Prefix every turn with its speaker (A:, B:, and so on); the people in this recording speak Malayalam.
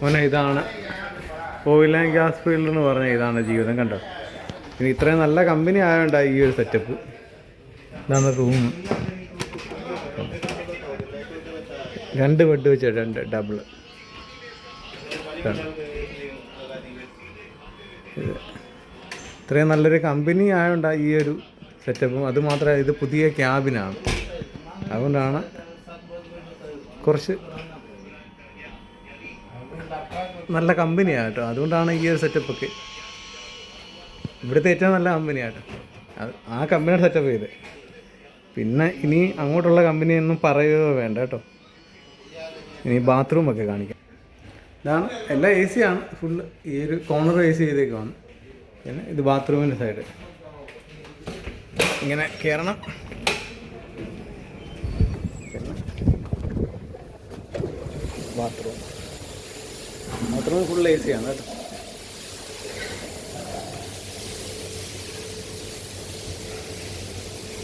A: മോനെ ഇതാണ് ഓയിൽ ആൻഡ് ഗ്യാസ് ഫീൽഡ് എന്ന് പറഞ്ഞാൽ ഇതാണ് ജീവിതം കണ്ടോ? ഇനി ഇത്രയും നല്ല കമ്പനി ആയതുകൊണ്ടാണ് ഈ ഒരു സെറ്റപ്പ് ഇതാണ് റൂം രണ്ട് ബെഡ് വെച്ച രണ്ട് ഡബിൾ ഇത്രയും നല്ലൊരു കമ്പനി ആയതുകൊണ്ടാണ് ഈ ഒരു സെറ്റപ്പും അതുമാത്രമല്ല ഇത് പുതിയ ക്യാബിനാണ് അതുകൊണ്ടാണ് കുറച്ച് നല്ല കമ്പനിയാണ് കേട്ടോ. അതുകൊണ്ടാണ് ഈ ഒരു സെറ്റപ്പ് ഒക്കെ. ഇവിടുത്തെ ഏറ്റവും നല്ല കമ്പനിയാണ് കേട്ടോ. ആ കമ്പനിയുടെ സെറ്റപ്പ് ചെയ്ത്. പിന്നെ ഇനി അങ്ങോട്ടുള്ള കമ്പനിയൊന്നും പറയുകയോ വേണ്ട കേട്ടോ. ഇനി ബാത്റൂമൊക്കെ കാണിക്കാം. ഇതാണ് എല്ലാം എ സി ആണ്. ഫുള്ള് ഈ ഒരു കോർണർ എ സി ചെയ്തേക്കുവാണ്. പിന്നെ ഇത് ബാത്റൂമിന്റെ സൈഡ് ഇങ്ങനെ കയറണം ബാത്റൂം ബാത്റൂം ഫുൾ എ ആണ്. കേട്ടോ